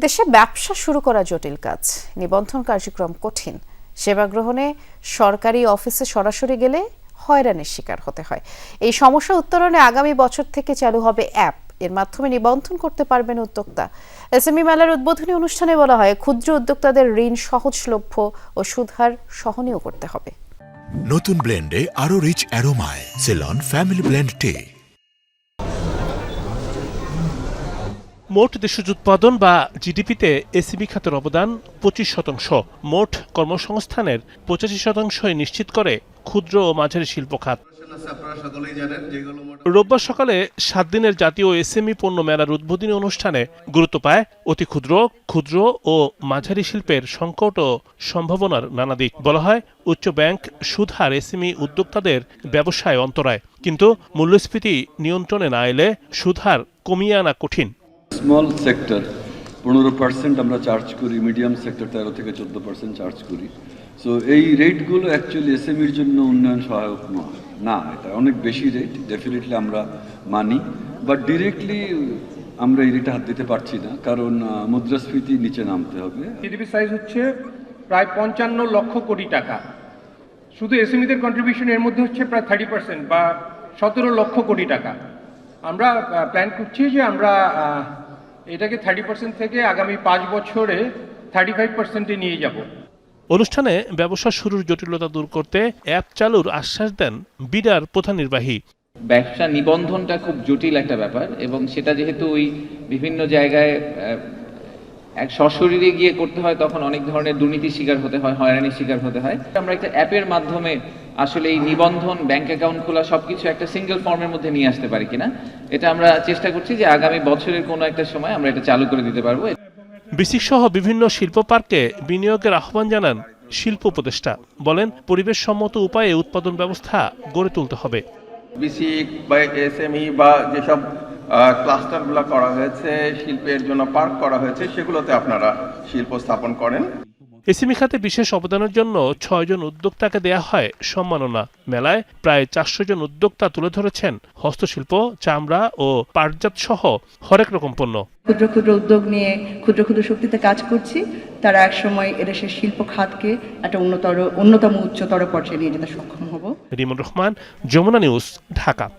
দেশে ব্যবসা শুরু করা জটিল কাজ। নিবন্ধন কার্যক্রম কঠিন। সেবা গ্রহণে সরকারি অফিসে সরাসরি গেলে হয়রানির শিকার হতে হয়। এই সমস্যা উত্তরণে আগামী বছর থেকে চালু হবে অ্যাপ। এর মাধ্যমে নিবন্ধন করতে পারবেন উদ্যোক্তা। এসএমই মেলার উদ্বোধনী অনুষ্ঠানে বলা হয়, ক্ষুদ্র উদ্যোক্তাদের ঋণ সহজলভ্য ও সুদহার সহনীয় করতে হবে। নতুন ব্লেন্ডে আরও রিচ অ্যারোমায়। সেলন, ফ্যামিলি ব্লেন্ড টে। মোট দেশজ উৎপাদন বা জিডিপিতে এসিবি খাতের অবদান পঁচিশ শতাংশ। মোট কর্মসংস্থানের পঁচাশি শতাংশই নিশ্চিত করে ক্ষুদ্র ও মাঝারি শিল্প খাত। রোববার সকালে সাত দিনের জাতীয় এসএমই পণ্য মেলার উদ্বোধনী অনুষ্ঠানে গুরুত্ব পায় অতি ক্ষুদ্র ক্ষুদ্র ও মাঝারি শিল্পের সংকট ও সম্ভাবনার নানা দিক। বলা হয়, উচ্চ ব্যাংক সুদহার এসএমই উদ্যোক্তাদের ব্যবসায় অন্তরায়। কিন্তু মূল্যস্ফীতি নিয়ন্ত্রণে না এলে সুদহার কমিয়ে আনা কঠিন। স্মল সেক্টর পনেরো পার্সেন্ট আমরা চার্জ করি মিডিয়াম সেক্টর তেরো থেকে চোদ্দ পার্সেন্ট চার্জ করি। সো এই রেটগুলো অ্যাকচুয়ালি এসএমইর জন্য উন্নয়ন সহায়ক নয়। না, এটা অনেক বেশি রেট ডেফিনেটলি আমরা মানি। বাট ডিরেক্টলি আমরা এই রেটে হাত দিতে পারছি না, কারণ মুদ্রাস্ফীতি নিচে নামতে হবে। জিডিপি সাইজ হচ্ছে প্রায় পঞ্চান্ন লক্ষ কোটি টাকা। শুধু এসএমইদের কন্ট্রিবিউশন এর মধ্যে হচ্ছে প্রায় থার্টি পার্সেন্ট বা সতেরো লক্ষ কোটি টাকা। আমরা প্ল্যান করছি যে আমরা এটাকে থার্টি পার্সেন্ট থেকে আগামী পাঁচ বছরে থার্টি ফাইভ পার্সেন্টে নিয়ে যাব। অনুষ্ঠানে ব্যবসা শুরুর জটিলতা দূর করতে অ্যাপ চালুর আশ্বাস দেন বিডার প্রধান নির্বাহী। ব্যবসা নিবন্ধনটা খুব জটিল একটা ব্যাপার এবং সেটা যেহেতু ওই বিভিন্ন জায়গায় এক সশরীরে গিয়ে করতে হয় তখন অনেক ধরনের দুর্নীতির শিকার হতে হয় হয়রানির শিকার হতে হয়। আমরা একটা অ্যাপের মাধ্যমে আসলে এই নিবন্ধন ব্যাংক অ্যাকাউন্ট খোলা সবকিছু একটা সিঙ্গেল ফর্মের মধ্যে নিয়ে আসতে পারি কিনা এটা আমরা চেষ্টা করছি যে আগামী বছরের কোনো একটা সময় আমরা এটা চালু করে দিতে পারব। বিসিক সহ বিভিন্ন শিল্প পার্কে বিনিয়োগের আহ্বান জানান শিল্প উপদেষ্টা। বলেন পরিবেশসম্মত উপায়ে উৎপাদন ব্যবস্থা গড়ে তুলতে হবে। বিসিক বা এসএমই বা যেসব ক্লাস্টারগুলো করা হয়েছে শিল্পের জন্য পার্ক করা হয়েছে সেগুলোতে আপনারা শিল্প স্থাপন করেন। এসিমি খাতে বিশেষ অবদানের জন্য ছয়জন উদ্যোক্তাকে দেয়া হয় সম্মাননা মেলায়। প্রায় চারশো জন উদ্যোক্তা তুলে ধরেছেন হস্তশিল্প চামড়া ও পাটজাত সহ হরেক রকম পণ্য। ক্ষুদ্র ক্ষুদ্র উদ্যোগ নিয়ে ক্ষুদ্র ক্ষুদ্র শক্তিতে কাজ করছি। তারা একসময় এদেশের শিল্প খাতকে একটা উন্নতর অন্যতম উচ্চতর পর্যায়ে নিয়ে যেতে সক্ষম হব। রিমন রহমান যমুনা নিউজ ঢাকা।